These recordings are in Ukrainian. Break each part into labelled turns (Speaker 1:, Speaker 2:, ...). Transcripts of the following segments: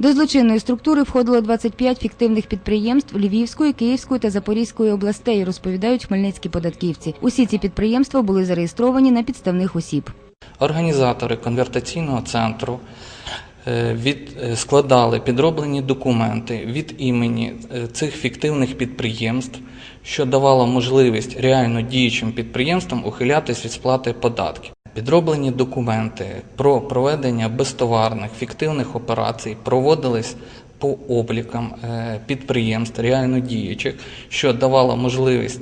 Speaker 1: До злочинної структури входило 25 фіктивних підприємств Львівської, Київської та Запорізької областей, розповідають хмельницькі податківці. Усі ці підприємства були зареєстровані на підставних осіб.
Speaker 2: Організатори конвертаційного центру е, від, е, складали підроблені документи від імені е, цих фіктивних підприємств, що давало можливість реально діючим підприємствам ухилятись від сплати податків. Підроблені документи про проведення безтоварних фіктивних операцій проводились по облікам е, підприємств реально діючих, що давало можливість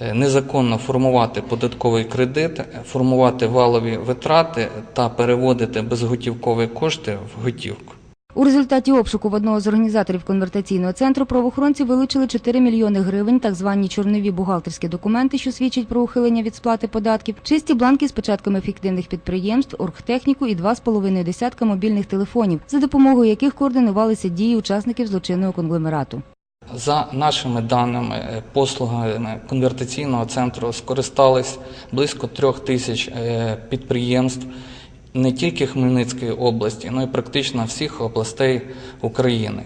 Speaker 2: е, незаконно формувати податковий кредит, формувати валові витрати та переводити безготівкові кошти в готівку.
Speaker 1: У результаті обшуку в одного з організаторів конвертаційного центру правоохоронці вилучили 4 мільйони гривень, так звані чорнові бухгалтерські документи, що свідчать про ухилення від сплати податків, чисті бланки з печатками фіктивних підприємств, оргтехніку і 2,5 десятка мобільних телефонів, за допомогою яких координувалися дії учасників злочинного конгломерату.
Speaker 2: За нашими даними, е, послугами конвертаційного центру скористались близько трьох тисяч е, підприємств не тільки Хмельницької області, але й практично всіх областей України.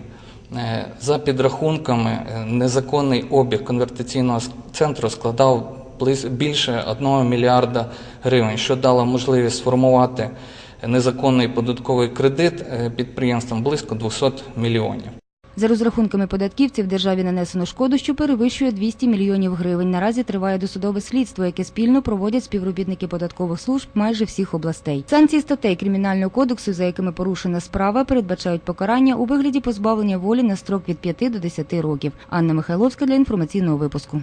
Speaker 2: Е, За підрахунками, е, незаконний обіг конвертаційного центру складав більше 1 мільярда гривень, що дало можливість сформувати незаконний податковий кредит е, підприємствам близько 200 мільйонів.
Speaker 1: За розрахунками податківців, державі нанесено шкоду, що перевищує 200 мільйонів гривень. Наразі триває досудове слідство, яке спільно проводять співробітники податкових служб майже всіх областей. Санкції статей кримінального кодексу, за якими порушена справа, передбачають покарання у вигляді позбавлення волі на строк від 5 до 10 років. Анна Михайловська для інформаційного випуску.